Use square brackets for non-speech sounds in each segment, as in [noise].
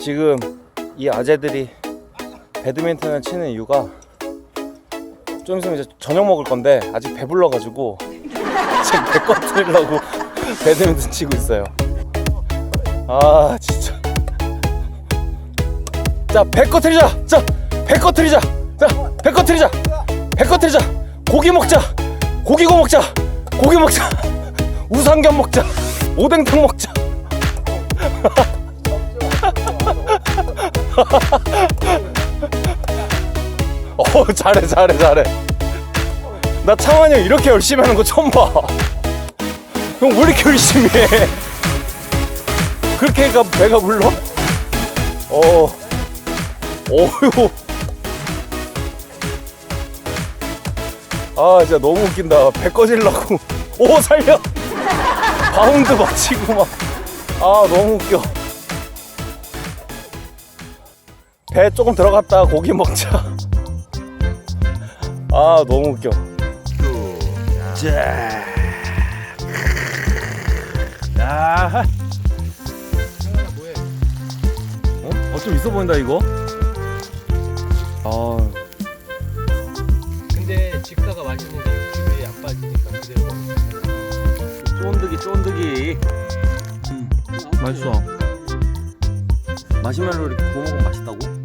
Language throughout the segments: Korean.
지금 이 아재들이 배드민턴을 치는 이유가 좀 있으면 이제 저녁 먹을 건데 아직 배불러가지고 지금 배 꺼 트리려고 배드민턴 치고 있어요. 아 진짜. 자, 배 꺼 트리자. 자, 배 꺼 트리자. 자, 배 꺼 트리자. 배 꺼 트리자. 고기 먹자. 고기 고 먹자. 고기 먹자. [laughs] 우삼겹 먹자. 오뎅탕 먹자. [laughs] 어 잘해 잘해 잘해. 나 창환이 형 이렇게 열심히 하는 거 처음 봐 형 왜 이렇게 열심히 해? 그렇게 해가 배가 불러? 어. 어휴. 아 진짜 너무 웃긴다. 배 꺼질라고. 오 살려! [laughs] 바운드 맞히고 막. 아 너무 웃겨 배 조금 들어갔다 고기 먹자 [laughs] 아 너무 웃겨 자. 야. 어? 어, 좀 있어 보인다, 이거? 아, 근데 직사가 맛있는 게 육즙이 안 빠지니까 그대로. 쫀득이, 쫀득이. 맛있어. 마시멜로 이렇게 구워 먹으면 맛있다고?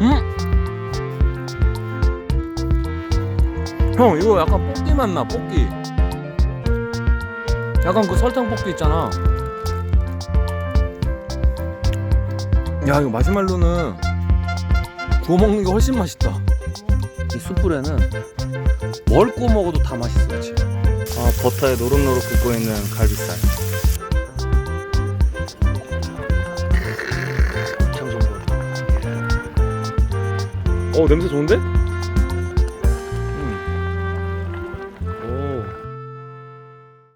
음. 형 이거 약간 볶기 맛나 볶기? 약간 그 설탕 볶기 있잖아. 야 이거 마시멜로는 구워 먹는 게 훨씬 맛있다. 이 숯불에는 뭘 구워 먹어도 다 맛있어 지금. 아 버터에 노릇노릇 굽고 있는 갈비살 냄새 좋은데?